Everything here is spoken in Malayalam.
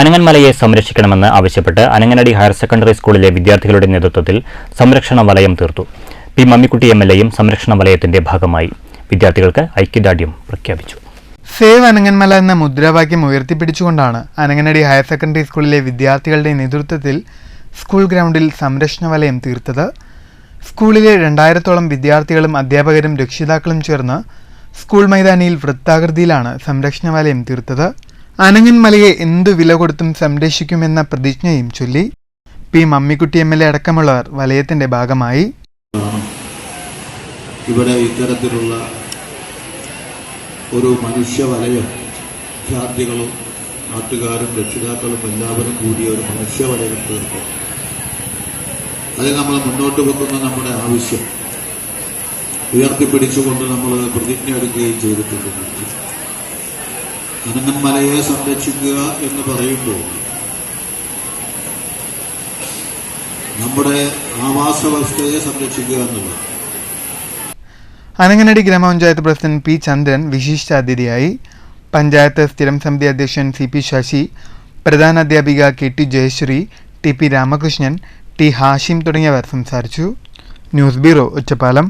അനങ്ങൻമലയെ സംരക്ഷിക്കണമെന്ന് ആവശ്യപ്പെട്ട് അനങ്ങനടി ഹയർ സെക്കൻഡറി സ്കൂളിലെ വിദ്യാർത്ഥികളുടെ നേതൃത്വത്തിൽ സംരക്ഷണ വലയം തീർത്തു. പി മമ്മിക്കുട്ടി എം എൽ എയും സംരക്ഷണ വലയത്തിന്റെ ഭാഗമായി. വിദ്യാർത്ഥികൾക്ക് ഐക്യദാർഢ്യം പ്രഖ്യാപിച്ചു. സേവ് അനങ്ങൻമല എന്ന മുദ്രാവാക്യം ഉയർത്തിപ്പിടിച്ചുകൊണ്ടാണ് അനങ്ങനടി ഹയർ സെക്കൻഡറി സ്കൂളിലെ വിദ്യാർത്ഥികളുടെ നേതൃത്വത്തിൽ സ്കൂൾ ഗ്രൗണ്ടിൽ സംരക്ഷണ വലയം തീർത്തത്. സ്കൂളിലെ രണ്ടായിരത്തോളം വിദ്യാർത്ഥികളും അധ്യാപകരും രക്ഷിതാക്കളും ചേർന്ന് സ്കൂൾ മൈതാനിയിൽ വൃത്താകൃതിയിലാണ് സംരക്ഷണ വലയം തീർത്തത്. അനങ്ങൻമലയെ എന്തു വില കൊടുത്തും സംരക്ഷിക്കുമെന്ന പ്രതിജ്ഞയും ചൊല്ലി P Mammikutty M L A അടക്കമുള്ളവർ വലയത്തിന്റെ ഭാഗമായി. ഇവിടെ ഇത്തരത്തിലുള്ള ഒരു മനുഷ്യ വലയം വിദ്യാർത്ഥികളും നാട്ടുകാരും രക്ഷിതാക്കളും എല്ലാവരും കൂടിയ ഒരു മനുഷ്യവലയം തീർക്കും അത് നമ്മൾ മുന്നോട്ട് വെക്കുന്ന നമ്മുടെ ആവശ്യം ഉയർത്തിപ്പിടിച്ചുകൊണ്ട് നമ്മൾ പ്രതിജ്ഞ എടുക്കുകയും ചെയ്തിട്ടുണ്ട്. അനങ്ങന്മലയെ സംരക്ഷിക്കുക എന്ന് പറയുമ്പോൾ നമ്മുടെ ആവാസ വ്യവസ്ഥയെ സംരക്ഷിക്കുക എന്നുള്ളത്. അനങ്ങനടി ഗ്രാമപഞ്ചായത്ത് പ്രസിഡന്റ് പി ചന്ദ്രൻ വിശിഷ്ടാതിഥിയായി പഞ്ചായത്ത് സ്ഥിരം സമിതി അധ്യക്ഷൻ സി പി ശശി പ്രധാന അധ്യാപിക K T Jayasree T P Ramakrishnan T Hashim തുടങ്ങിയവർ സംസാരിച്ചു. News bureau Ottapalam.